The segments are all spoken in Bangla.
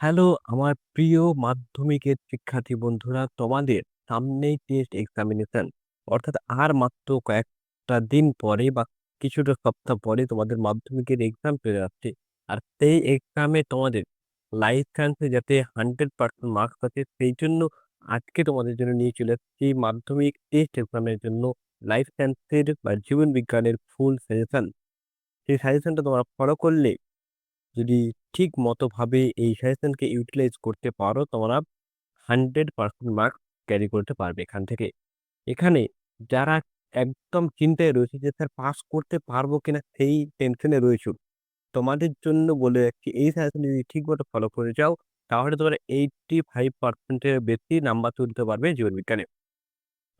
হ্যালো আমার প্রিয় মাধ্যমিকের শিক্ষার্থী বন্ধুরা, তোমাদের সামনেই টেস্ট এক্সামিনেশন। অর্থাৎ আর মাত্র কয়েকটা দিন পরে বা কিছুটা সপ্তাহ পরে তোমাদের মাধ্যমিকের এক্সাম চলে আসছে। আর সেই এক্সামে তোমাদের লাইফ সায়েন্সে যাতে 100% মার্কস আছে সেই জন্য আজকে তোমাদের জন্য নিয়ে চলে এসেছি মাধ্যমিক টেস্ট এক্সামের জন্য লাইফ সায়েন্সের বা জীবন বিজ্ঞানের ফুল সাজেশন। সেই সাজেশনটা তোমরা ফলো করলে যদি ঠিক মতোভাবে এই সাজেশনকে ইউটিলাইজ করতে পারো, তোমরা 100% মার্কস ক্যারি করতে পারবে এখান থেকে। এখানে যারা একদম চিন্তায় রয়েছে যে স্যার পাস করতে পারব কিনা সেই টেনশনে রয়েছো, তোমাদের জন্য বলে রাখছি এই সাজেশন যদি ঠিকমতো ফলো করে যাও, তাহলে তোমরা এইটটি ফাইভ পার্সেন্টের বেশি নাম্বার তুলতে পারবে জীবন বিজ্ঞানে।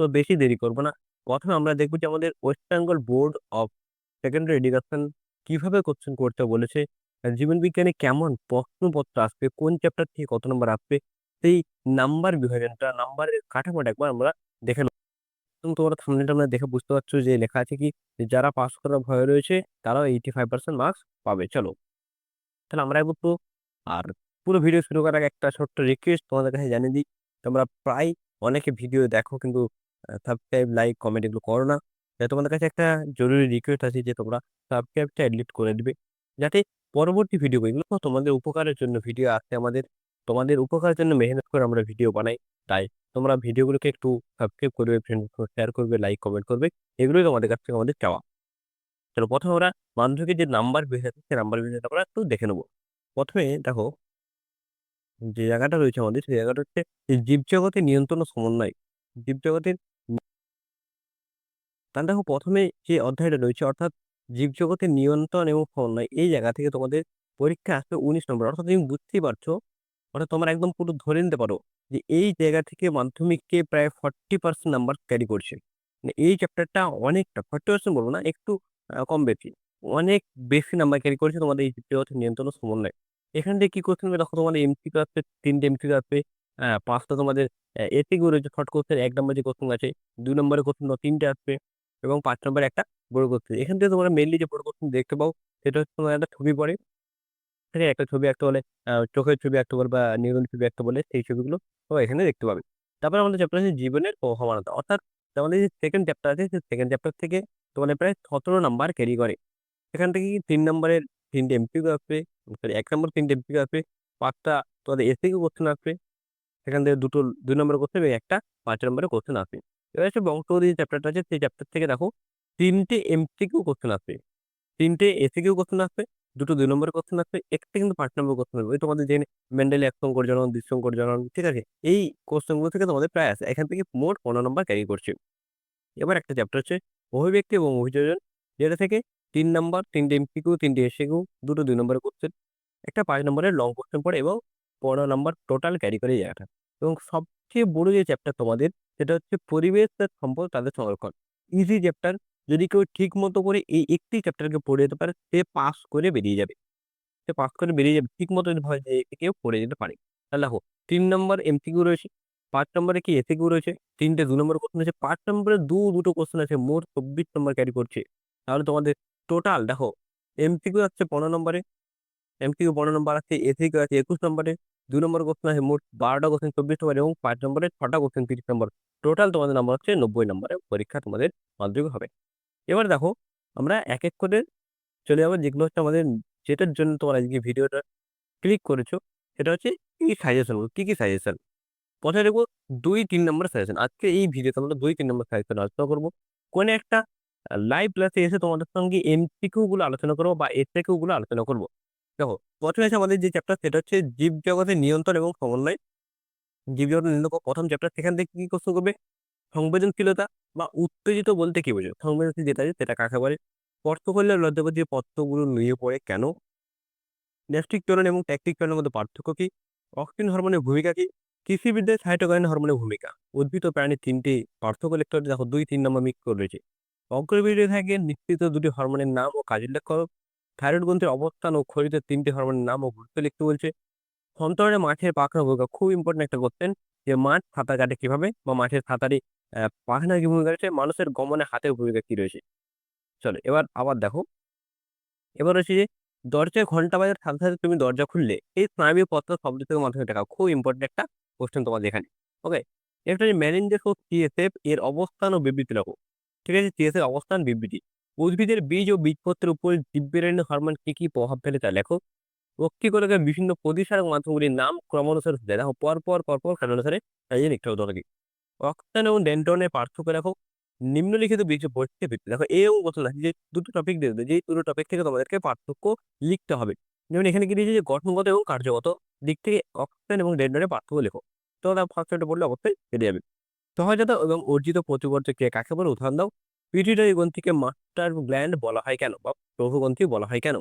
তো বেশি দেরি করব না। প্রথমে আমরা দেখব যে আমাদের West Bengal board of secondary education কীভাবে কোশ্চেন করতে বলেছে। আ জীবন বিজ্ঞানে কেমন প্রশ্নপত্র আসবে, কোন চ্যাপ্টার থেকে কত নম্বর আসবে, সেই নাম্বার বিভাজনটা, নাম্বারের কাঠামোটা একবার আমরা দেখে। এবং তোমরা আমরা দেখে বুঝতে পারছ যে লেখা আছে কি, যারা পাস করার ভয় রয়েছে তারাও 85% মার্কস পাবে। চলো। তাহলে আমরা এগোবো আর পুরো ভিডিও শুরু করার একটা ছোট্ট রিকোয়েস্ট তোমাদের কাছে জানিয়ে দিই। তোমরা প্রায় অনেকে ভিডিও দেখো কিন্তু সাবস্ক্রাইব, লাইক, কমেন্ট এগুলো করো না। তোমাদের কাছে একটা জরুরি রিকোয়েস্ট আছে যে তোমরা সাবস্ক্রাইবটা ডিলিট করে দিবে। যাতে পরবর্তী ভিডিও ভিডিওগুলো তোমাদের উপকারের জন্য ভিডিও আসে আমাদের। তোমাদের উপকারের জন্য মেহনত করে আমরা ভিডিও বানাই। তাই তোমরা ভিডিওগুলোকে একটু সাবস্ক্রাইব করবে, সঙ্গে শেয়ার করবে, লাইক, কমেন্ট করবে। এগুলোই তোমাদের কাছ থেকে আমাদের চাওয়া। চলো প্রথমে আমরা মাধ্যমিকের যে নাম্বার বিভাজন সেই নাম্বার বিভাজনটা আমরা একটু দেখে নেব প্রথমে দেখো যে জায়গাটা রয়েছে আমাদের সেই জায়গাটা হচ্ছে জীবজগতের নিয়ন্ত্রণ ও সমন্বয়। জীবজগতের তাহলে দেখো ১ম এ যে অধ্যায়টা রয়েছে অর্থাৎ জীবজগতের নিয়ন্ত্রণ এবং সমন্বয় এই জায়গা থেকে তোমাদের পরীক্ষা আসবে ১৯ নম্বর। অর্থাৎ তুমি বুঝতেই পারছ, অর্থাৎ তোমরা একদম পুরো ধরে নিতে পারো যে এই জায়গা থেকে মাধ্যমিককে প্রায় 40% নাম্বার ক্যারি করছে। মানে এই চ্যাপ্টারটা অনেকটা 40% বলব না একটু কম বেশি। অনেক বেশি নাম্বার ক্যারি করেছে তোমাদের এই জীবজগতের নিয়ন্ত্রণ সমন্বয়। এখান থেকে কি কোয়েশ্চেন দেখো তোমাদের এমসিকিউ আসবে ৩ টে এমসিকিউ আসবে। পাঁচটা তোমাদের এসিকিউ রয়েছে শর্ট কোয়েশ্চেন ১ নম্বরে যে কোয়েশ্চেন আছে, দুই নম্বরের কোয়েশ্চেন ৩ টে আসবে এবং পাঁচ নম্বরে একটা বড়। এখান থেকে তোমরা মেনলি যে বড় কোয়েশ্চেন দেখতে পাও সেটা হচ্ছে তোমার একটা ছবি পড়ে। ঠিক আছে? একটা ছবি একটা বলে, চোখের ছবি একটা বলে বা নিউরাল ছবি একটা বলে সেই ছবিগুলো তোমরা এখানে দেখতে পাবে। তারপরে আমাদের চ্যাপ্টার আছে জীবনের সমানতা। অর্থাৎ আমাদের যে সেকেন্ড চ্যাপ্টার আছে সেই সেকেন্ড চ্যাপ্টার থেকে তোমাদের প্রায় ১৭ নাম্বার ক্যারি করে। সেখান থেকে ৩ নম্বরের ৩ টে এমসিকিউ আসবে, সরি ১ নম্বর ৩ টে আসবে, ৫ টা তোমাদের এসিকিউ কোয়েশ্চেন আসবে। সেখান থেকে দুটো দুই নম্বরের কোয়েশ্চেন এবং একটা পাঁচ নম্বরের কোয়েশ্চেন আসবে। এবার হচ্ছে বংশগতি যে চ্যাপ্টারটা আছে সেই চ্যাপ্টার থেকে দেখো ৩ টে এমসিকিউ কোয়েশ্চেন আসবে। ৩ টে এসিকিউ কোয়েশ্চেন আসবে, দুটো দুই নম্বরের কোয়েশ্চেন আসবে, একটা কিন্তু ৫ নম্বর কোয়েশ্চেন আসবে। ওই তোমাদের যে মেন্ডেলি একসঙ্কর জনন, দ্বিসংকর জনন, ঠিক আছে? এই কোয়েশ্চেনগুলো থেকে তোমাদের প্রায় আসে। এখান থেকে মোট পনেরো নম্বর ক্যারি করছে। এবার একটা চ্যাপ্টার হচ্ছে অভিব্যক্তি এবং অভিযোজন যেটা থেকে ৩ নাম্বার, ৩ টে এমসিকিউ, ৩ টে এসিকিউ, দুটো দুই নম্বরের কোয়েশ্চেন, একটা পাঁচ নম্বরের লং কোশ্চেন পড়ে এবং ১৫ নাম্বার টোটাল ক্যারি করে জায়গাটা। এবং সবচেয়ে বড় যে চ্যাপ্টার তোমাদের সেটা হচ্ছে পরিবেশ সম্পদ তাদের সংরক্ষণ। ইজি চ্যাপ্টার যদি কেউ ঠিক মতো করে এই একটি চ্যাপ্টারকে পড়ে যেতে পারে সে পাস করে বেরিয়ে যাবে। সে পাস করে বেরিয়ে যাবে। ঠিক মতো যদি ভাবে যে কেউ পড়ে যেতে পারে। তাহলে দেখো ৩ নম্বর এমসিকিউ রয়েছে, পাঁচ নম্বরে কি এসিকিউ রয়েছে, ৩ টে ২ নম্বরের কোয়েশ্চেন আছে, ৫ নম্বরে দু দুটো কোশ্চেন আছে, মোট ২৪ নম্বর ক্যারি করছে। তাহলে তোমাদের টোটাল দেখো এমসিকিউ আসছে ১৫ নম্বরে, এমসিকিউ ১৫ নম্বর আছে, এসিকিউ আছে ২১ নম্বরে, ২ নম্বরের কোয়েশ্চেন আছে মোট ১২ টা কোয়েশ্চেন ২৪ নম্বর এবং পাঁচ নম্বরে ৬ টা কোয়েশ্চেন ৩০ নম্বর। টোটাল তোমাদের নম্বর হচ্ছে নব্বই নম্বরে পরীক্ষা তোমাদের মাধ্যমিক হবে। এবার দেখো আমরা এক, এক করে চলে যাব যেগুলো হচ্ছে আমাদের যেটার জন্য তোমরা আজকে ভিডিওটা ক্লিক করেছ সেটা হচ্ছে এই সাজেশনগুলো। কি, কি সাজেশন? ১ম এ দেখব দুই তিন নম্বর সাজেশন। আজকে এই ভিডিওতে আমরা ২-৩ নম্বর সাজেশন আলোচনা করব কোনো একটা লাইভ ক্লাসে এসে তোমাদের সঙ্গে এমসিকিউ গুলো আলোচনা করব বা এসএকিউ গুলো আলোচনা করব দেখো ১ম এ আছে আমাদের যে চ্যাপ্টার সেটা হচ্ছে জীবজগতের নিয়ন্ত্রণ এবং সমন্বয়। জীবজগতের নিয়ন্ত্রণ প্রথম চ্যাপ্টার সেখান থেকে কি কোয়েশ্চেন করবে? সংবেদনশীলতা বা উত্তেজিত বলতে কি বোঝো? সংবেদনশীল যেটা আছে সেটা কাকে বলে? পত্রকল্যাণ লজ্জাবোধ পত্রগুলো নুয়ে পড়ে কেন? ন্যষ্টিক ত্বরণ এবং ট্যাকটিক ত্বরণের মধ্যে পার্থক্য কি? অক্সিন হরমোনের ভূমিকা কি? কৃষিবিদ্যায় সাইটোকাইন হরমোনের ভূমিকা। উদ্ভিদ ও প্রাণীর ৩ টি পার্থক্য লিখতে হবে দেখো ২-৩ নম্বর মিক্স রয়েছে। অগ্রবীর্য থেকে, নিঃসৃত দুটি হরমোনের নাম ও কাজ উল্লেখ করো। থাইরয়েড গ্রন্থির অবস্থান ও খরিত ৩ টি হরমোনের নাম ও গুরুত্ব লিখতে বলছে। সন্তরণে মাঠের পাখনা ভূমিকা খুব ইম্পোর্টেন্ট একটা কোয়েশ্চেন যে মাঠ সাঁতার কাটে কীভাবে বা মাঠের সাঁতারে পাখনার কি ভূমিকা রয়েছে? মানুষের গমনে হাতের ভূমিকা কি রয়েছে? চলো এবার আবার দেখো এবার হচ্ছে যে দরজায় ঘণ্টা বাজার সাথে, সাথে তুমি দরজা খুললে এই স্নায়বিক পত্র শব্দ থেকে মাথায় রাখা খুব ইম্পোর্টেন্ট একটা কোয়েশ্চেন তোমাদের এখানে। ওকে? একটা যে মেনেঞ্জাস ও এর অবস্থান ও বিবৃতি লেখো। ঠিক আছে? সিএসএফ অবস্থান বিবৃতি। উদ্ভিদের বীজ ও বীজপত্রের উপর জীববিজ্ঞানী হরমোন কি, কি প্রভাব ফেলে তা লেখো। রক্ষীকরকের বিভিন্ন প্রতিসারক মাধ্যমগুলির নাম ক্রমানুসারে। দেখো পরপর, পরপর ক্রমানুসারে লিখতে হবে তোমাদেরকে। অক্সিজেন এবং ডেনটনের পার্থক্য দেখো, নিম্নলিখিত বীজ বৈশিষ্ট্যের ভিত্তি দেখো এ এবং যে দুটো টপিক দিয়ে যেই দুটো টপিক থেকে তোমাদেরকে পার্থক্য লিখতে হবে। যেমন এখানে কি দিয়েছে যে গঠনগত এবং কার্যগত দিক থেকে অক্সিজেন এবং ডেনটনের পার্থক্য লেখো। তোমরা ফার্স্ট পড়লে অবশ্যই পেরে যাবে। সহজাত এবং অর্জিত প্রতিবর্ধ ক্রিয়া কাকে বলে উদাহরণ দাও। পিটুইটারি গ্রন্থিকে মাস্টার গ্ল্যান্ড বলা হয় কেন? বা প্রভুগ্রন্থি বলা হয় কেন?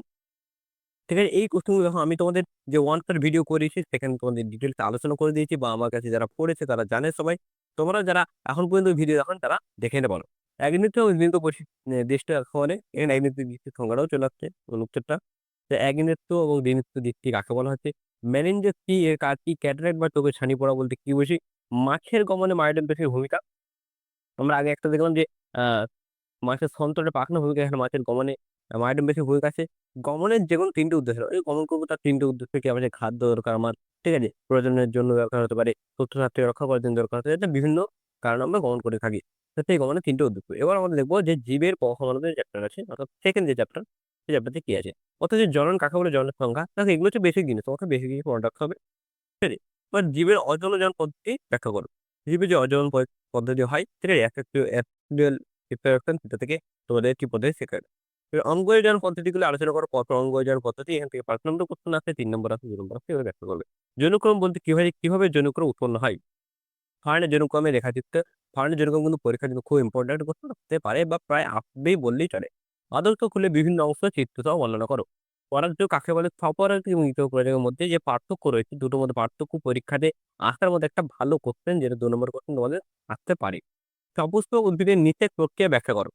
ঠিক আছে? এই কোশ্চেনগুলো দেখো, আমি তোমাদের যে ওয়ান ভিডিও করেছি, সেখানে তোমাদের ডিটেইলস আলোচনা করে দিয়েছি বা আমার কাছে যারা পড়েছে তারা জানে সবাই। তোমরা যারা এখন পর্যন্ত ভিডিও দেখোনি তারা দেখে নিতে পারো। একনিত্য ও এ, দেশটা এখানে একনিত্য দিকটির সংজ্ঞাটাও চলে আসছে উত্তরটা। যে একনিত্য এবং দ্বিনিত্য দিকটি কাকে বলা হচ্ছে? মেনিনজাস কি? এর কাজ কি? ক্যাটারাক্ট বা চোখে ছানি পড়া বলতে কি বুঝি? মাছের গমনে মায়োডিন পেশির ভূমিকা। আমরা আগে একটা দেখলাম যে মাছের সন্তানের পাখনা ভূমিকা এখানে মাছের গমনে আ মায়োডিন পেশির ভূমিকা আছে। গমনের যেকোনো ৩ টে উদ্দেশ্য এই গমন করব তার ৩ টে উদ্দেশ্য কি? আমার খাদ্য দরকার আমার, ঠিক আছে? প্রয়োজনের জন্য দরকার হতে পারে, তথ্য-শাস্ত্র রক্ষা করার জন্য দরকার হতে পারে। বিভিন্ন কারণে আমরা গমন করে থাকি। তো সেই গমনের ৩ টে উদ্দেশ্য। এবার আমরা দেখব যে জীবের বংশাণুদের চ্যাপ্টার আছে অর্থাৎ সেকেন্ড যে চ্যাপ্টার, সেই চ্যাপ্টারতে কি আছে? অর্থাৎ যে জনন কাকে বলে? জননের সংজ্ঞা। দেখো এগুলো হচ্ছে বেশি জিনিস। তোমাকে বেশি জিনিস মনে রাখতে হবে। ঠিক আছে? এবার জীবের অজনজনন পদ্ধতি ব্যাখ্যা করো। জীবের যে অজনন প পদ্ধতি হয়, ঠিক আছে? সেটা থেকে তোমাদের কি পদ্ধতি শেখাবে। অঙ্গজনন পদ্ধতিগুলো আলোচনা করো। পরপর অঙ্গজনন পদ্ধতি এখান থেকে ৫ নম্বর কোশ্চেন আছে, ৩ নম্বর আছে, ২ নম্বর আছে এভাবে ব্যাখ্যা করবে। যৌনক্রম বলতে কীভাবে কীভাবে যৌনক্রম উৎপন্ন হয়? ফার্নের যৌনক্রমের রেখাচিত্র। ফার্নের যৌনক্রম কিন্তু পরীক্ষার জন্য খুব ইম্পোর্টেন্ট কোশ্চেন হতে পারে বা প্রায় আসবেই বললেই চলে। আদর্শ খুলে বিভিন্ন অংশ চিত্রসহ বর্ণনা করো। পরাগ কাকে বলে? স্বপরাগ এবং ইতপরাগের মধ্যে যে পার্থক্য রয়েছে দুটোর মধ্যে পার্থক্য পরীক্ষাতে আসার মধ্যে একটা ভালো কোশ্চেন যেটা দু নম্বর কোশ্চেন তোমাদের আসতে পারে। সপুষ্পক উদ্ভিদের নিষেক প্রক্রিয়া ব্যাখ্যা করো।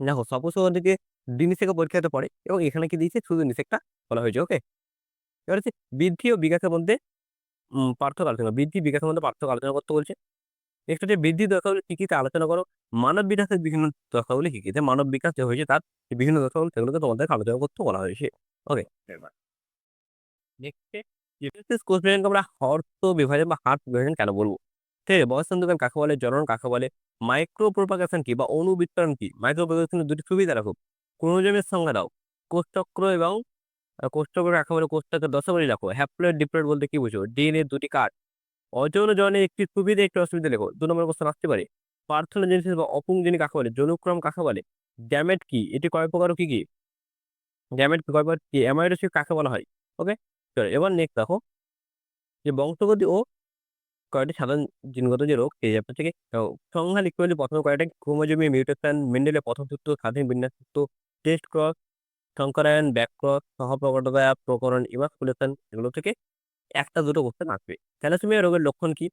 দেখো সপুষ্পক উদ্ভিদে দ্বিনিষেক পরীক্ষাতে পড়ে এবং এখানে কি দিয়েছে? শুধু নিষেকটা বলা হয়েছে। ওকে? এবার হচ্ছে বৃদ্ধি ও বিকাশের মধ্যে পার্থক্য আলোচনা। বৃদ্ধি বিকাশের মধ্যে পার্থক্য আলোচনা করতে বলছে। নেক্সট হচ্ছে বৃদ্ধি দশাগুলি কি, কি তা আলোচনা করো। মানব বিকাশের বিভিন্ন দশাগুলি কি, কি? মানব বিকাশ যে হয়েছে তার বিভিন্ন দশাগুলো সেগুলোকে তোমাদেরকে আলোচনা করতে বলা হয়েছে। ওকে? নেক্সটে আমরা হর্ত বিভাজন বা হার্ট বিভাজন কেন বলব ঠিক আছে? বয়ঃসন্ধিকাল কাকে বলে? জনন কাকে বলে? মাইক্রো প্রোপাগেশন কি বা অণু বিস্তারণ কি? মাইক্রো প্রোপাগেশনের দুটি সুবিধা রাখো। ক্রোমোজোমের সংজ্ঞা দাও। কোষচক্র এবং কোষচক্র কাকে বলে? কোষচক্রের দশাবলী লেখো। হ্যাপ্লয়েড ডিপ্লয়েড বলতে কি বোঝো? ডিএনএ দুটি কাঠ। অযৌনজনের একটি সুবিধা একটি অসুবিধা লেখো। ২ নম্বর কোশ্চেন আসতে পারে। পার্থেনোজেনেসিস বা অপুংজনি কাকে বলে? যৌনক্রম কাকে বলে? ড্যামেট কি? এটি কয় প্রকার কি, কি? গ্যামেট কয় প্রকার কি? অ্যামাইলোসিস কাকে বলা হয়? ওকে? চলো এবার নেক্সট দেখো যে বংশগতি ও কয়টি সাধারণ জিনগত যে রোগ এই চ্যাপ্টার থেকে সংখ্যা লিখতে হলে প্রথমে কয়টা ক্রোমোজোমে মিউটেশন, মেন্ডেলের প্রথম সূত্র, স্বাধীন বিন্যাস সূত্র, টেস্ট ক্রস, সংকরায়ন, ব্যাক ক্রস, সহপ্রকটতা, প্রকরণ, ইমাসকুলেশন এগুলো থেকে একটা দুটো কোশ্চেন আসবে। থ্যালাসেমিয়া রোগের লক্ষণ কি?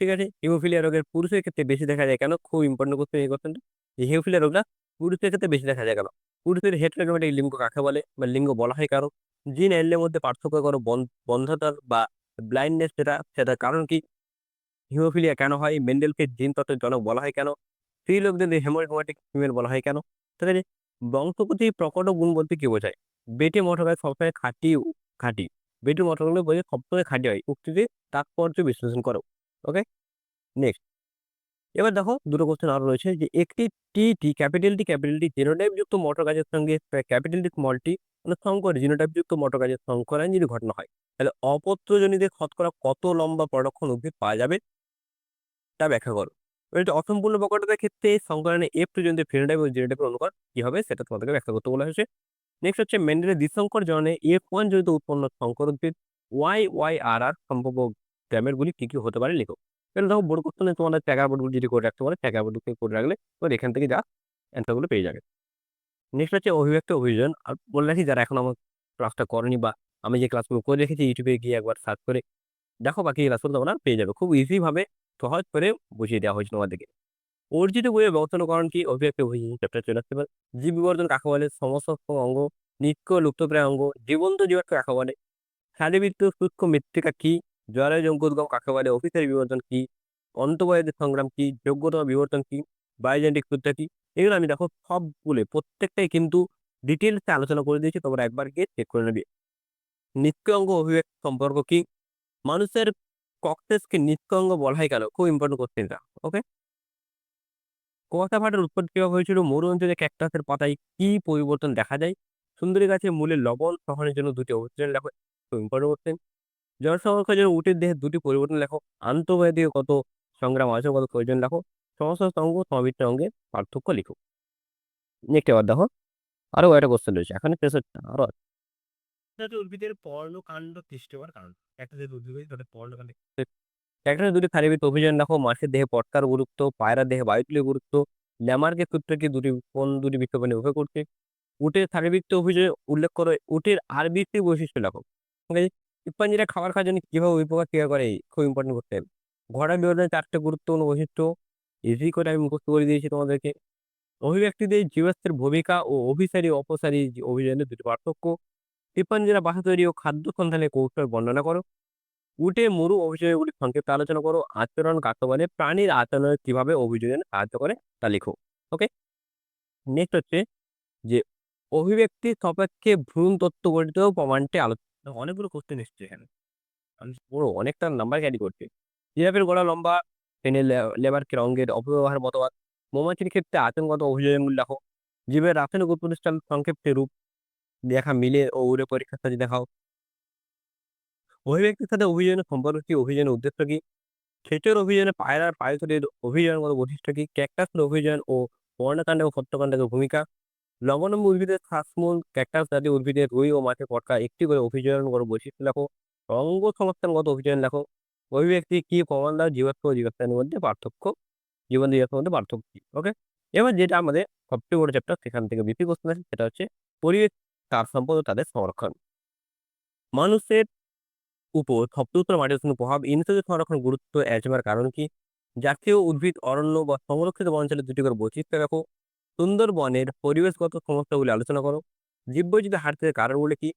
ঠিক আছে? হিমোফিলিয়া রোগের পুরুষের ক্ষেত্রে বেশি দেখা যায় কেন? খুব ইম্পোর্টেন্ট কোশ্চেন এই কোশ্চেনটা। এই হিমোফিলিয়া রোগটা পুরুষের ক্ষেত্রে বেশি দেখা যায় কেন? পুরুষের হেটেরোগেমেটিক লিঙ্গ কাকে বলে? বা লিঙ্গ বলা হয় কারও? জিন অ্যালিলের মধ্যে পার্থক্য করো। বন বন্ধ্যতার বা ব্লাইন্ডনেস যেটা সেটার কারণ কি? হিমোফিলিয়া কেন হয়? মেন্ডেলকে জিন তত্ত্বের জনক বলা হয় কেন? স্ত্রী লোকদের হেমোরোম্যাটিক ফিমেল বলা হয় কেন? ঠিক আছে? বংশগতি প্রকট গুণ বলতে কি বোঝায়? বেটে গাছ সবসময় খাঁটি খাঁটি। বেটে মোটরগুলো বলে সবসময় খাঁটি হয়। উক্তিটির তাৎপর্য বিশ্লেষণ করো। ওকে? নেক্সট এবার দেখো দুটো কোশ্চেন আরও রয়েছে যে একটি T T, capital T capital T motor গাছের সঙ্গে ক্যাপিটাল টি, স্মল টি মানে সংকর জিনোটাইপ যুক্ত মোটর গাছের যদি ঘটনা হয় তাহলে অপত্রজনীদের শতকরা কত লম্বা পরক্ষণ উদ্ভিদ পাওয়া যাবে তা ব্যাখ্যা করো এটা অসম্পূর্ণ প্রকটতার ক্ষেত্রে সংকরণে এফ টু জনিত ফিনোটাইপ ও জিনোটাইপের অনুকর কি হবে সেটা তোমাদেরকে ব্যাখ্যা করতে বলা হয়েছে। নেক্সট হচ্ছে মেন্ডেলের দ্বিসংকর জনে এফ ওয়ান জনিত উৎপন্ন সংকর উদ্ভিদ ওয়াই ওয়াই আর আর সম্ভাব্য গ্রামেরগুলি কি কি হতে পারে লিখো। এবার দেখো বোর্ড কোশ্চেনে তোমাদের ট্যাগার বোর্ডগুলো যদি করে রাখতে পারে ট্যাগার বোর্ডকে করে রাখলে তোমার এখান থেকে যা অ্যান্সারগুলো পেয়ে যাবে। নেক্সট হচ্ছে অভিব্যক্ত অভিযোজন। আর বলে রাখি, যারা এখন আমার ক্লাসটা করেনি বা আমি যে ক্লাসগুলো করে রেখেছি ইউটিউবে গিয়ে একবার সার্চ করে দেখো বাকি ক্লাসগুলো তোমরা পেয়ে যাবে। খুব ইজিভাবে সহজ করে বুঝিয়ে দেওয়া হয়েছে তোমাদেরকে অর্জিত বইয়ের ব্যবস্থানুকরণ কি অভিব্যক্ত অভিযোজন চ্যাপ্টার চলে আসতে পারে। জীব বিবর্তন কাকে বলে? সমস্ত অঙ্গ, নিত্য লুপ্তপ্রায় অঙ্গ, জীবন্ত জীবাত্ম কাকে বলে? শারীরবৃত্ত সূক্ষ্ম মৃত্তিকা কি? জলের জঙ্কুদ্গম কাকে বলে? অফিসের বিবর্তন কি? অন্তবয়দের সংগ্রাম কি? যোগ্যতা বিবর্তন কি? বায়োজেন্টিক সূত্র কি? এগুলো আমি দেখো সবগুলো, প্রত্যেকটাই কিন্তু ডিটেলসে আলোচনা করে দিয়েছি, তোমরা একবার গিয়ে চেক করে নেবে। নিত্য অঙ্গ অভিব্যক্তি সম্পর্ক কি? মানুষের ককটেসকে নিষ্ক্রিয় অঙ্গ বলা হয় কেন? খুব ইম্পর্টেন্ট কোয়েশ্চেন এটা। ওকে? কুয়াশা ফাটার উৎপত্তি কীভাবে হয়েছিল? মরু অঞ্চলে ক্যাকটাসের পাতায় কি পরিবর্তন দেখা যায়? সুন্দরী গাছের মূলে লবণ সহনের জন্য দুটি অভিযোজন লেখো। খুব ইম্পোর্টেন্ট কোয়েশ্চেন। জনসংখ্যার জন্য উটের দেহের দুটি পরিবর্তন লেখো। আন্তঃব্যক্তিগত সংগ্রাম আদর্শগত প্রয়োজন লেখো। সমস্ত অঙ্গ সমাবৃত্ত অঙ্গের পার্থক্য লিখো। নেক্সট এবার দেখো। আরও কয়েকটা কোশ্চেন রয়েছে। এখানে 63 টা আরও আছে। জাতীয় উদ্ভিদের পর্ণকাণ্ড সৃষ্টি হওয়ার কারণ। একটা জাতীয় উদ্ভিদ তাদের পর্ণকাণ্ড ক্যাকটাসের দুটি শারীরবৃত্ত অভিযান লেখো। মাছের দেহে পটকার গুরুত্ব, পায়রার দেহে বায়ুতুলির গুরুত্ব, ল্যামার্কের সূত্রটি দুটি কোন দুটি বৃক্ষকে নির্ভর করছে? উটের শারীরবৃত্ত অভিযানে উল্লেখ করো উটের আরবৃত্তিক বৈশিষ্ট্য লেখো। ঠিক আছে? চিম্পাঞ্জিরা খাবার খাওয়ার জন্য কীভাবে উপকার ক্রিয়া করে? খুব ইম্পোর্টেন্ট কোয়েশ্চেন। ঘোড়া বিবরণের ৪ টা গুরুত্বপূর্ণ বৈশিষ্ট্য ইজি করে আমি মুখস্থ করে দিয়েছি তোমাদেরকে। অভিব্যক্তিদের জীবাশ্মের ভূমিকা ও অভিসারী অপসারী অভিযানের দুটি পার্থক্য। চিম্পাঞ্জিরা বাসা তৈরি ও খাদ্য সন্ধানের কৌশল বর্ণনা করো। উটের মরু অভিযোজনগুলি সংক্ষিপ্ত আলোচনা করো। আচরণ কাকে বলে? প্রাণীর আচরণের কীভাবে অভিযোজনে সাহায্য করে তা লিখো। ওকে? নেক্সট হচ্ছে যে অভিব্যক্তি সাপেক্ষে ভ্রূণ তত্ত্ব গঠিত প্রমাণটি আলোচনা অনেকগুলো কোয়েশ্চেন এসছে এখানে। পুরো অনেকটা নাম্বার ক্যারি করছে। জিরাফের গলা লম্বা, লে লেবারকে রঙের অপব্যবহার মতবাদ। মৌমাছির ক্ষেত্রে আচরণগত অভিযোজনগুলি লেখো। জীবের রাসায়নিক উৎপত্তিস্থল সংক্ষেপে রূপ দেখা মিলে ও উড়ে পরীক্ষার সাহায্যে দেখাও। অভিব্যক্তির সাথে অভিযোজনের সম্পর্ক কি? অভিযোজনের উদ্দেশ্য কি? সেচের অভিযানে পায়রার পায়ুতলির অভিযানগত বৈশিষ্ট্য কি? ক্যাকটাসের অভিযান ও পর্ণকাণ্ড ও পত্রকাণ্ডের ভূমিকা। লবণাম্ব উদ্ভিদের শ্বাসমূল, ক্যাকটাস জাতীয় উদ্ভিদের রুই ও মাছের পটকা, একটি করে অভিযোজনগত বৈশিষ্ট্য লেখো। অঙ্গ সংস্থানগত অভিযোজন লেখো। অভিব্যক্তি কি প্রমাণ দাও জীবাশ্ম ও মধ্যে পার্থক্য? জীবন জীবাশ্মের মধ্যে পার্থক্য কি? ওকে? এবার যেটা আমাদের সবচেয়ে বড় চ্যাপ্টার সেখান থেকে বিপি কোশ্চেন আছে সেটা হচ্ছে পরিবেশ তার সম্পদ তাদের সংরক্ষণ। মানুষের উপর শব্দোত্তর মাটির কোনো প্রভাব ইনসেলের সংরক্ষণ গুরুত্ব অ্যাজমার কারণ কি? জাতীয় উদ্ভিদ অরণ্য বা সংরক্ষিত বনাঞ্চলের দুটি করে বৈচিত্র্য রাখো সুন্দরবনের পরিবেশগত সমস্যাগুলি আলোচনা করো। জীববৈচিত্র্য হারিতে কারণগুলি কি?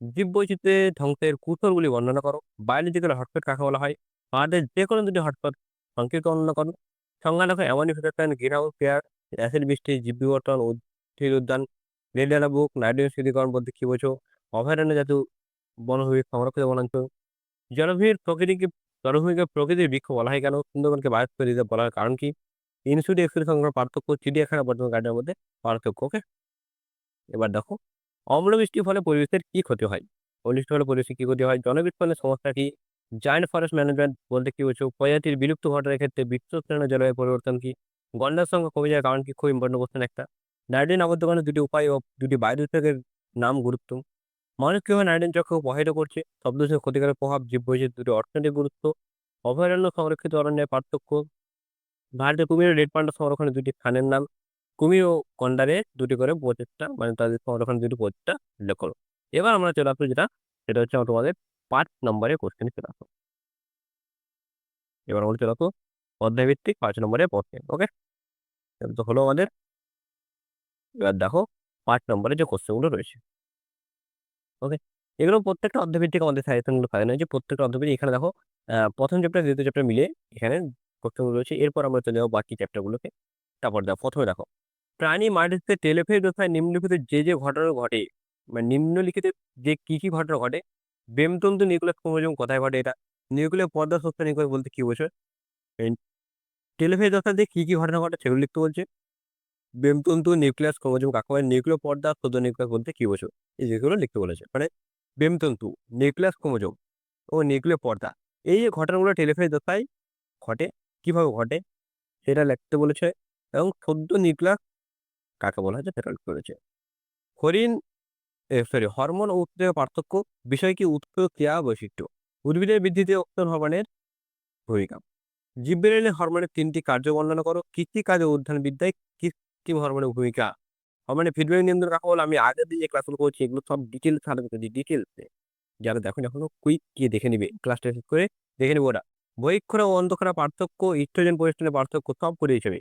জীববৈচিত্র্যের ধ্বংসের কৌশলগুলি বর্ণনা করো। বায়োলজিক্যাল হটস্পট কাকে বলা হয়? আমাদের যে কোনো দুটি হটস্পট সংক্ষিপ্ত বর্ণনা করো। সংজ্ঞা লেখো অ্যামোনিফিকেশন, গ্রিনহাউস গ্যাস, অ্যাসিড বৃষ্টি, জীব বিবর্তন, উদ্ভিদ উদ্যান, রেডিয়ালা বুক, নাইট্রোজেন স্থিতিকরণ বলতে কি বোঝো? অভয়ারণ্য জাতীয় বনভূমি সংরক্ষিত বনাঞ্চল। জলভূমির প্রকৃতিকে জলভূমিকে প্রকৃতির বৃক্ষ বলা হয় কেন? সুন্দরবনকে বায়োস্ফিয়ার রিজার্ভ বলার কারণ কি? ইনস্যুট এক্সরে সংক্রান্ত পার্থক্য, চিড়িয়াখানা বর্তমান গার্ডেনের মধ্যে পার্থক্য। ওকে? এবার দেখো অম্লবৃষ্টির ফলে পরিবেশের কি ক্ষতি হয়? অম্লবৃষ্টির ফলে পরিবেশের কি ক্ষতি হয়? জনবিস্ফোরণের সমস্যা কি? জায়ান্ট ফরেস্ট ম্যানেজমেন্ট বলতে কি বোঝো? প্রজাতির বিলুপ্ত ঘটনার ক্ষেত্রে বিশ্বস্তরণের জলবায়ু পরিবর্তন কি? গন্ডার সংখ্যা কমে যাওয়ার কারণ কি? খুব ইম্পর্টেন্ট কোশ্চেন একটা। নাইট্রোজেন আবদ্ধকরণের দুটি উপায় ও দুটি বায়ু দূষকের নাম গুরুত্ব। মানুষ কীভাবে নাইট্রোজেন চক্রকে প্রভাবিত করছে? শব্দদূষণের ক্ষতিকারক প্রভাব, জীববৈচিত্র্যের দুটি অর্থনৈতিক গুরুত্ব, অভয়ারণ্য সংরক্ষিত অরণ্যের পার্থক্য, ভারতের কুমির রেড পান্ডা সংরক্ষণের দুটি স্থানের নাম, কুমির ও গন্ডারের দুটি করে প্রচেষ্টা মানে তাদের সংরক্ষণের দুটি প্রচেষ্টা উল্লেখ করো। এবার আমরা চলে আসব যেটা সেটা হচ্ছে আমার তোমাদের ৫ নম্বরের কোশ্চেনে চলে আসো। এবার আমরা চলে আসব অধ্যায়ভিত্তিক ৫ নম্বরের প্রশ্নে। ওকে? তো হলো আমাদের। এবার দেখো ৫ নম্বরে যে কোশ্চেনগুলো রয়েছে। ওকে? এগুলো প্রত্যেকটা অধ্যায়ভিত্তিক আমাদের সাজেশনগুলো সাজানো হয়েছে। প্রত্যেকটা অধ্যায়ভিত্তিক এখানে দেখো ১ম চ্যাপ্টার, দ্বিতীয় চ্যাপ্টার মিলে এখানে কোশ্চেনগুলো রয়েছে। এরপর আমরা চলে যাব বাকি চ্যাপ্টারগুলোকে তারপর দেখো প্রথমে দেখো প্রাণী মাটিতে টেলিফেজ দশায় নিম্নলিখিত যে, যে ঘটনা ঘটে মানে নিম্নলিখিত যে কি, কি ঘটনা ঘটে ব্রেমতন্তু নিউক্লিয়াস ক্রোমোজোম কোথায় ঘটে এটা? নিউক্লিয় পর্দা শস্য নিউক্লিয়াস বলতে কি বোঝো? এই টেলিফেজ দশাতে কি, কি ঘটনা ঘটে সেগুলো লিখতে বলছে। ব্রেমতন্তু নিউক্লিয়াস ক্রোমোজোম কাকে বলে? নিউক্লিয় পর্দা শোধ নিউক্লিয়াস বলতে কি বোঝো? এই যেগুলো লিখতে বলেছে। মানে বেমতন্তু নিউক্লিয়াস ক্রোমোজোম ও নিউক্লিয় পর্দা এই যে ঘটনাগুলো টেলিফেজ দশায় ঘটে, কীভাবে ঘটে সেটা লিখতে বলেছে এবং সদ্য নিউক্লিয়াস কাকে বলা হয়েছে সেটা লিখতে বলেছে। হরিণ সরি হরমোন ও উৎসেচকের পার্থক্য, বিষয় কি উৎসেচক ক্রিয়া বৈশিষ্ট্য, উদ্ভিদের বৃদ্ধিতে অক্সন হরমোনের ভূমিকা। জীববিজ্ঞানে হরমোনের ৩ টি কার্য বর্ণনা করো। কৃষিকাজ ও উদ্যানবিদ্যায় কৃত্রিম হরমোনের ভূমিকা। হরমোনের ফিডব্যাক নিয়ন্ত্রণ কাকে বলে? আমি আগের দিন যে ক্লাসগুলো করেছি এগুলো সব ডিটেইলস আলোচনা করেছি ডিটেইলসে। যারা দেখোনি এখনও কুইক গিয়ে দেখে নিবে। ক্লাসটা শেষ করে দেখে নিবে ওরা। বহিঃক্ষরা ও অন্তঃক্ষরা পার্থক্য, ইস্ট্রোজেন প্রোজেস্টেরনের পার্থক্য সব আমি।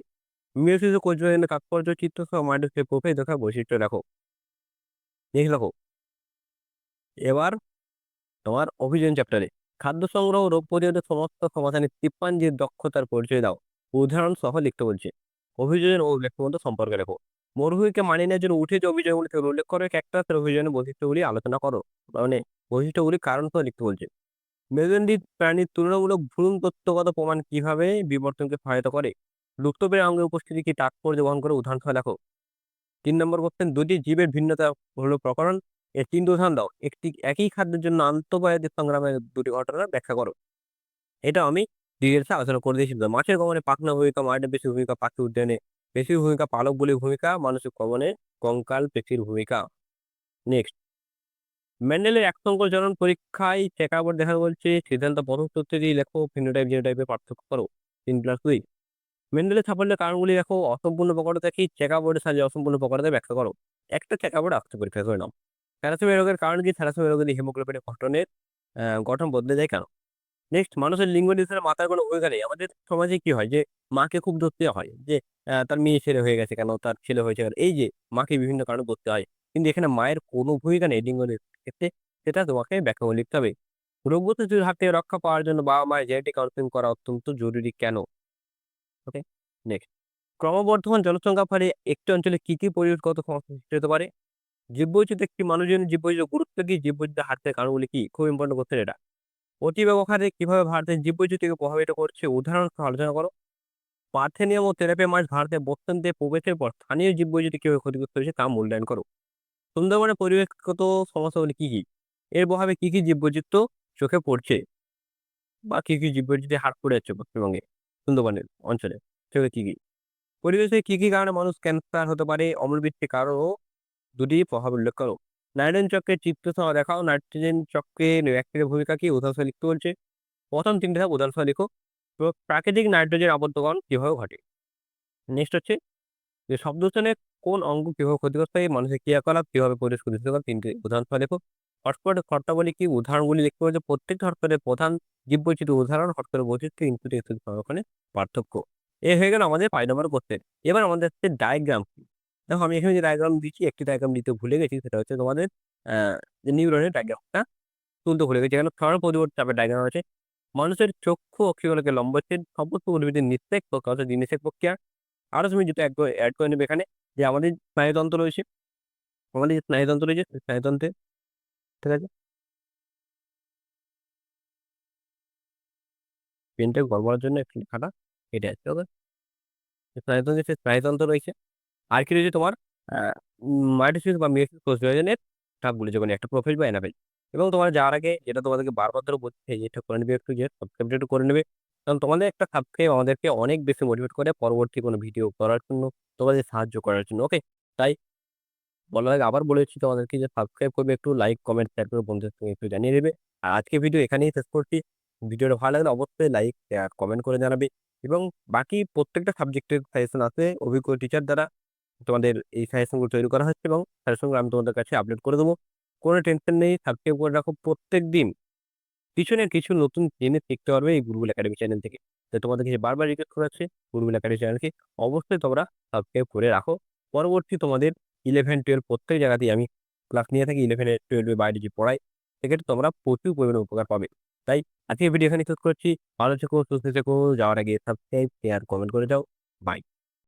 মিয়োসিস ও কোষবিভাজনের তাৎপর্য, চিত্রসহ মাইটোসিসের প্রোফাইল দেখা বৈশিষ্ট্য লেখো। লিখে লেখো। এবার তোমার অভিযোজন চ্যাপ্টারে খাদ্য সংগ্রহ রোগ প্রতিরোধের সমস্যা সমাধানে চিম্পাঞ্জির দক্ষতার পরিচয় দাও। উদাহরণ সহ লিখতে বলছে। অভিযোজন ও ব্যক্তিগত সম্পর্কে লেখো। মরুভূমিকে মানিয়ে নেওয়ার জন্য উঠে যে অভিযোগগুলি সেগুলো উল্লেখ করো ক্যাকটাসের অভিযানের বৈশিষ্ট্যগুলি আলোচনা করো। মানে বৈশিষ্ট্যগুলি কারণ তো লিখতে বলছে। মেরুদণ্ডী প্রাণীর তুলনামূলক ভ্রূণ তত্ত্বগত প্রমাণ কীভাবে বিবর্তনকে সহায়তা করে? লুপ্তপ্রায় অঙ্গের উপস্থিতি কি তাৎপর্য বহন করে? উদাহরণ সহ লেখো। তিন নম্বর কোশ্চেন দুটি জীবের ভিন্নতা হলো প্রকরণ। এর তিনটি উদাহরণ দাও। একটি একই খাদ্যের জন্য আন্তঃবায়িক সংগ্রামের দুটি ঘটনা ব্যাখ্যা করো। এটা আমি ডিটেলসে আলোচনা করে দিয়েছি মাছের গমনে পাখনা ভূমিকা মায়ের বেশি ভূমিকা পাখি উদ্যানে বেশি ভূমিকা, পালক বলি ভূমিকা, মানুষের গমনে কঙ্কাল পেশির ভূমিকা। নেক্সট ম্যান্ডেলের এক সংকল জনন পরীক্ষায় চেক আউট দেখা বলছে, সিদ্ধান্ত প্রথম দিয়ে লেখো ফিনোটাইপ জিনোটাইপের পার্থক্য করো। তিন প্লাস দুই মেন্ডেলের সাফল্যের কারণগুলি দেখো অসম্পূর্ণ প্রকারতা কি চেক আউটের সাহায্যে অসম্পূর্ণ প্রকারতা ব্যাখ্যা করো। একটা চেক আউট আসতে পরীক্ষা করে নাও। থ্যালাসেমিয়া রোগের কারণ কি? থ্যালাসেমিয়া রোগের হিমোগ্লোবিনের গঠনের গঠন বদলে যায় কেন? নেক্সট মানুষের লিঙ্গ নির্ধারণে মাথার কোনো ভূমিকা নেই। আমাদের সমাজে কি হয় যে, মাকে খুব ধরতে হয় যে তার মেয়ে ছেলে হয়ে গেছে কেন? তার ছেলে হয়েছে কেন? এই যে, মাকে বিভিন্ন কারণে ধরতে হয়। কিন্তু এখানে মায়ের কোনো ভূমিকা নেই লিঙ্গ নির্ধারণের ক্ষেত্রে। সেটা তোমাকে ব্যাখ্যা লিখতে হবে। রোগ প্রতিরোধের হাত থেকে রক্ষা পাওয়ার জন্য বাবা মায়ের জেনেটিক কাউন্সিলিং করা অত্যন্ত জরুরি কেন? ওকে নেক্সট ক্রমবর্ধমান জনসংখ্যা ফলে একটি অঞ্চলে কি কি পরিবেশগত সমস্যা সৃষ্টি হতে পারে? জীববৈচিত্র্য একটি মানুষজনের জীববৈচিত্র্য, গুরুত্ব কি? জীববৈচিত্র্যের হাত থেকে কারণগুলি কি? খুব ইম্পর্টেন্ট কোশ্চেন এটা। অতি ব্যবহারে কীভাবে ভারতের জীববৈচিত্র্যকে প্রভাবিত করছে? উদাহরণ আলোচনা করো। পার্থেনিয়াম ও থেরাপি মাছ ভারতে বসন্তে প্রবেশের পর স্থানীয় জীববৈচিত্র্য কীভাবে ক্ষতিগ্রস্ত হয়েছে তা মূল্যায়ন করো। সুন্দরবনের পরিবেশগত সমস্যাগুলি কী কী? এর প্রভাবে কী কী জীববৈচিত্র্য চোখে পড়ছে? বা কী কী জীববৈচিত্র্যের হার পড়ে যাচ্ছে পশ্চিমবঙ্গে, সুন্দরবনের অঞ্চলে? চোখে কী কী? পরিবেশে কী কী কারণে মানুষ ক্যান্সার হতে পারে? অম্লবৃষ্টির কারণও দুটি প্রভাব উল্লেখ করো। নাইট্রোজেন চক্রের চিত্র সহ দেখাও। নাইট্রোজেন চক্রে ব্যাকটেরিয়ার ভূমিকা কি? উদাহরণ লিখতে বলছে। প্রথম তিনটে ধাপ উদাহরণ লিখো। প্রাকৃতিক নাইট্রোজেন আবদ্ধকরণ কীভাবে ঘটে? নেক্সট হচ্ছে যে শব্দস্থানে কোন অঙ্গ কীভাবে ক্ষতিগ্রস্ত হয়? মানুষের ক্রিয়াকলাপ কীভাবে পরিবেশ ক্ষতিগ্রস্ত করে তিনটে উদাহরণ লেখো। হটস্পটের শর্তাবলী কি? উদাহরণগুলি লিখতে বলছে প্রত্যেকটা হটস্পটের প্রধান জীববৈচিত্র্য উদাহরণ। হটস্পটের বৈচিত্র্য, ইনপুট পার্থক্য। এ হয়ে গেল আমাদের পাঁচ নম্বর কোশ্চেন এবার আমাদের হচ্ছে ডায়াগ্রাম কি? দেখো আমি এখানে যে ডায়াগ্রাম দিচ্ছি, একটি ডায়াগ্রাম দিতে ভুলে গেছি, সেটা হচ্ছে তোমাদের যে নিউরনের ডায়াগ্রামটা তুলতে ভুলে গেছি। এখানে সরল পরিবর্তন চাপের ডায়াগ্রাম আছে। মানুষের চক্ষু, অক্ষিগুলোকে লম্বচ্ছেদ, সমস্ত উদ্ভিদের নিঃশেক প্রক্রিয়া হচ্ছে নিষেক প্রক্রিয়া। আরও তুমি যেটা অ্যাড করে নেবে এখানে, যে আমাদের স্নায়ুতন্ত্র রয়েছে। আমাদের যে স্নায়ুতন্ত্র রয়েছে, সেই স্নায়ুতন্ত্রে ঠিক আছে? পেনটা গড়বড়ার জন্য একটু লেখাটা কেটে আসছে ওকে স্নায়ুতন্ত্রে স্নায়ুতন্ত্র রয়েছে আর কি রয়েছে তোমার? মাইটোসিস বা কোষ বিভাজনের ধাপগুলি যেমন একটা প্রোফেজ বা অ্যানাফেজ এবং তোমার যাওয়ার আগে যেটা তোমাদেরকে বারবার ধরে বলতে চাই যেটা করে নেবে একটু যে সাবস্ক্রাইব একটু করে নেবে। কারণ তোমাদের একটা সাবস্ক্রাইব আমাদেরকে অনেক বেশি মোটিভেট করে পরবর্তী কোনো ভিডিও করার জন্য, তোমাদের সাহায্য করার জন্য ওকে তাই বলার আগে আবার বলেছি তোমাদেরকে যে সাবস্ক্রাইব করবে, একটু লাইক কমেন্ট শেয়ার করে বন্ধুদের সঙ্গে একটু জানিয়ে দেবে। আর আজকে ভিডিও এখানেই শেষ করছি। ভিডিওটা ভালো লাগলে অবশ্যই লাইক শেয়ার কমেন্ট করে জানাবে। এবং বাকি প্রত্যেকটা সাবজেক্টের সাজেশন আছে অভিজ্ঞ টিচার দ্বারা। তোমাদের এই সাজেশনগুলো তৈরি করা হচ্ছে এবং সাজেশনগুলো আমি তোমাদের কাছে আপলোড করে দেবো। কোনো টেনশন নেই সাবস্ক্রাইব করে রাখো। প্রত্যেক দিন কিছু না কিছু নতুন জিনিস শিখতে পারবে এই গুরুগুল একাডেমি চ্যানেল থেকে। তো তোমাদের কাছে বারবার রিকোয়েস্ট করা হচ্ছে গুরুগুল একাডেমি চ্যানেলকে অবশ্যই তোমরা সাবস্ক্রাইব করে রাখো। পরবর্তী তোমাদের ইলেভেন টুয়েলভ প্রত্যেক জায়গাতেই আমি ক্লাস নিয়ে থাকি ইলেভেনে টুয়েলভে বাইরে যে পড়াই। সেক্ষেত্রে তোমরা প্রচুর পরিমাণে উপকার পাবে। তাই আজকে ভিডিও এখানে শেষ করছি। ভালো থেকো, সুস্থ থেকো, যাওয়ার আগে সাবস্ক্রাইব শেয়ার কমেন্ট করে যাও। বাই